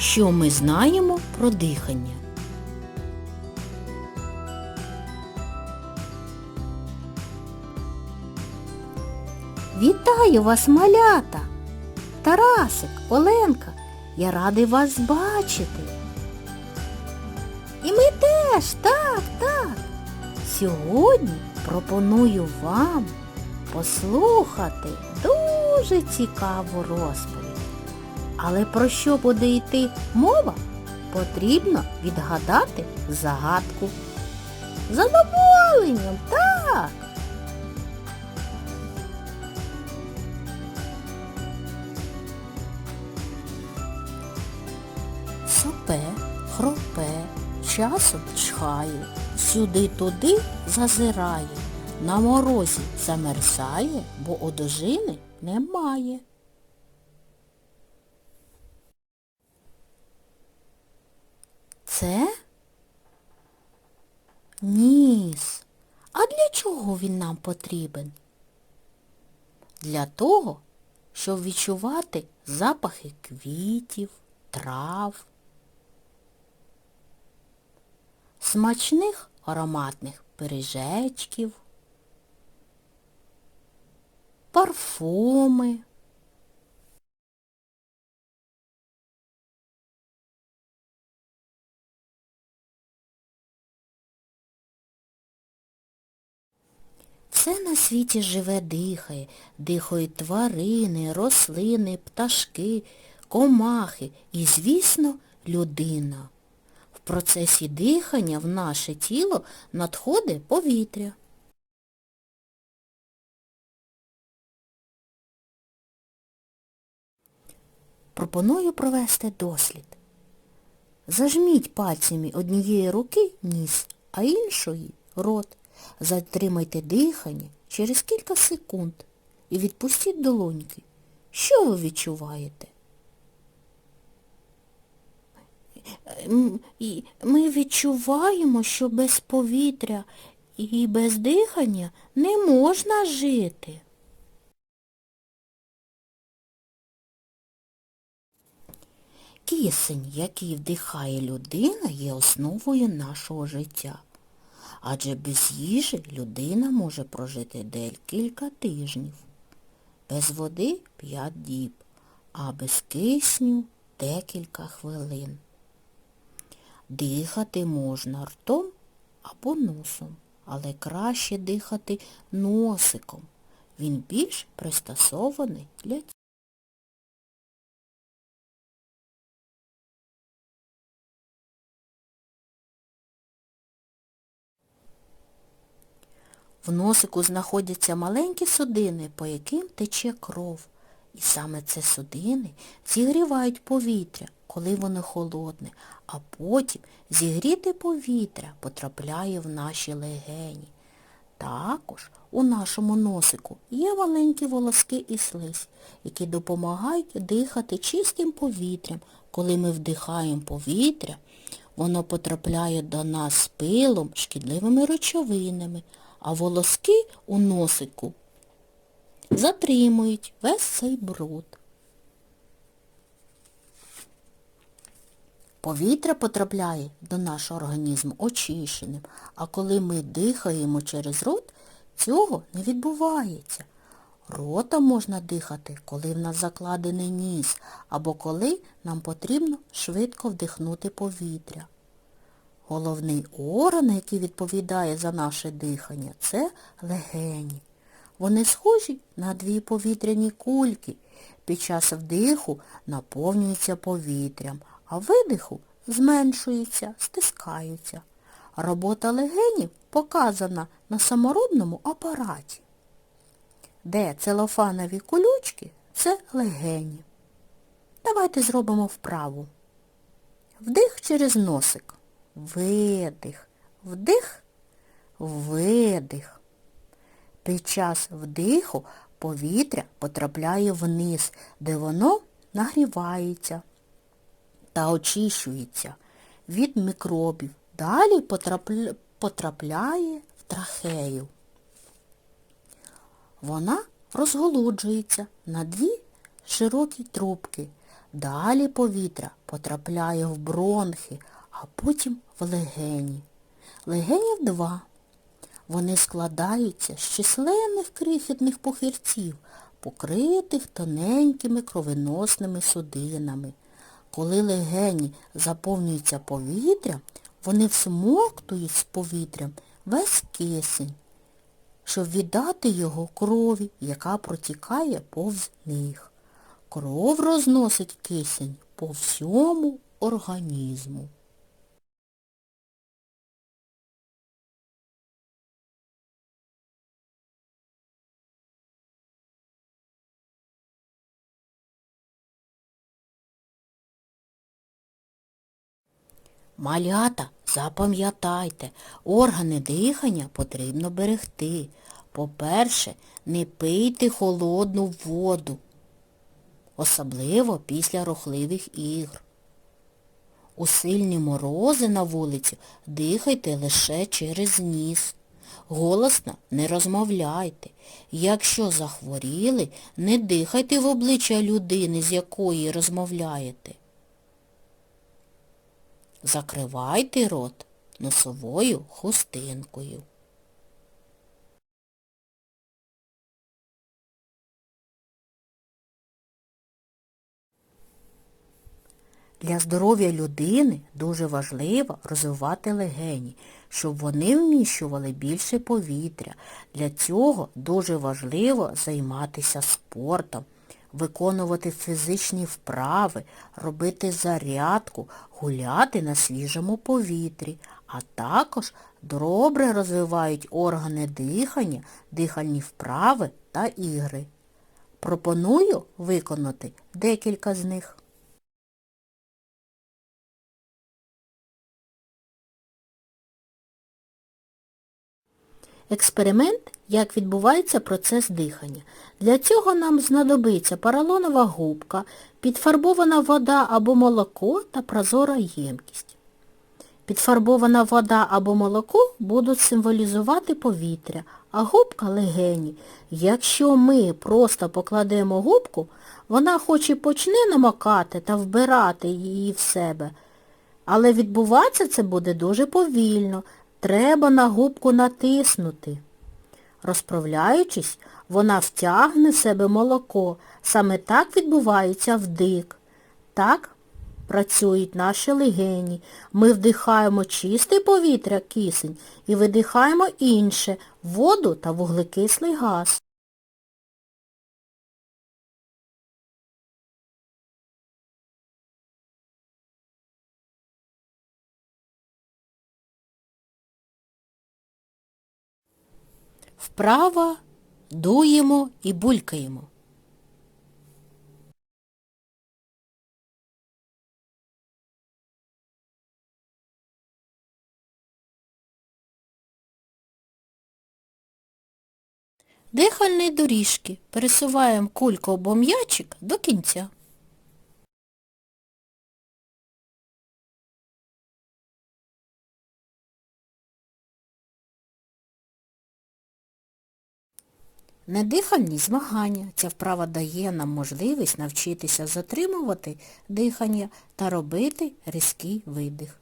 що ми знаємо про дихання. Вітаю вас, малята! Тарасик, Оленка, я радий вас бачити. І ми теж, так, так. Сьогодні пропоную вам послухати дуже цікаву розповідь. Але про що буде йти мова, потрібно відгадати загадку. Задоволенням, так! Сопе, хропе, часом чхає, сюди-туди зазирає, на морозі замерзає, бо одежини немає. Це ніс. А для чого він нам потрібен? Для того, щоб відчувати запахи квітів, трав, смачних ароматних пиріжечків, парфуми. Все на світі живе дихає, дихають тварини, рослини, пташки, комахи і, звісно, людина. В процесі дихання в наше тіло надходить повітря. Пропоную провести дослід. Зажміть пальцями однієї руки ніс, а іншої рот. Затримайте дихання через кілька секунд і відпустіть долоньки. Що ви відчуваєте? Ми відчуваємо, що без повітря і без дихання не можна жити. Кисень, який вдихає людина, є основою нашого життя. Адже без їжі людина може прожити декілька тижнів, без води 5 діб, а без кисню декілька хвилин. Дихати можна ртом або носом, але краще дихати носиком. Він більш пристосований для цього. В носику знаходяться маленькі судини, по яким тече кров. І саме це судини зігрівають повітря, коли воно холодне, а потім зігріте повітря потрапляє в наші легені. Також у нашому носику є маленькі волоски і слизь, які допомагають дихати чистим повітрям. Коли ми вдихаємо повітря, воно потрапляє до нас пилом, шкідливими речовинами, а волоски у носику затримують весь цей бруд. Повітря потрапляє до нашого організму очищеним, а коли ми дихаємо через рот, цього не відбувається. Рота можна дихати, коли в нас закладений ніс, або коли нам потрібно швидко вдихнути повітря. Головний орган, який відповідає за наше дихання, це легені. Вони схожі на дві повітряні кульки. Під час вдиху наповнюються повітрям, а видиху зменшуються, стискаються. Робота легенів показана на саморобному апараті. Де целофанові колючки це легені. Давайте зробимо вправу. Вдих через носик. Видих. Вдих, видих. Під час вдиху повітря потрапляє вниз, де воно нагрівається та очищується від мікробів. Далі потрапляє в трахею. Вона розголоджується на дві широкі трубки. Далі повітря потрапляє в бронхи, а потім в легені. Легенів два. Вони складаються з численних крихітних похирців, покритих тоненькими кровеносними судинами. Коли легені заповнюються повітрям, вони всмоктують з повітрям весь кисень, щоб віддати його крові, яка протікає повз них. Кров розносить кисень по всьому організму. Малята, запам'ятайте, органи дихання потрібно берегти. По-перше, не пийте холодну воду, особливо після рухливих ігр. У сильні морози на вулиці дихайте лише через ніс. Голосно не розмовляйте. Якщо захворіли, не дихайте в обличчя людини, з якої розмовляєте. Закривайте рот носовою хустинкою. Для здоров'я людини дуже важливо розвивати легені, щоб вони вміщували більше повітря. Для цього дуже важливо займатися спортом, виконувати фізичні вправи, робити зарядку, гуляти на свіжому повітрі, а також добре розвивають органи дихання, дихальні вправи та ігри. Пропоную виконати декілька з них. Експеримент, як відбувається процес дихання. Для цього нам знадобиться поролонова губка, підфарбована вода або молоко та прозора ємкість. Підфарбована вода або молоко будуть символізувати повітря, а губка легені. Якщо ми просто покладемо губку, вона хоч і почне намокати та вбирати її в себе, але відбуватися це буде дуже повільно. Треба на губку натиснути. Розправляючись, вона втягне в себе молоко. Саме так відбувається вдик. Так працюють наші легені. Ми вдихаємо чисте повітря, кисень, і видихаємо інше воду та вуглекислий газ. Вправо дуємо і булькаємо. Дихальні доріжки. Пересуваємо кульку або м'ячик до кінця. Недихальні змагання. Ця вправа дає нам можливість навчитися затримувати дихання та робити різкий видих.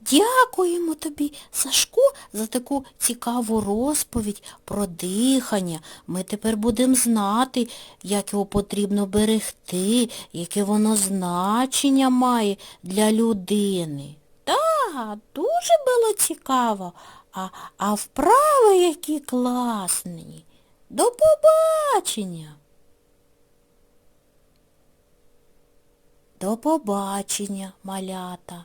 Дякуємо тобі, Сашко, за таку цікаву розповідь про дихання. Ми тепер будемо знати, як його потрібно берегти, яке воно значення має для людини. Так, дуже було цікаво. А, а вправи які класні. До побачення. До побачення, малята.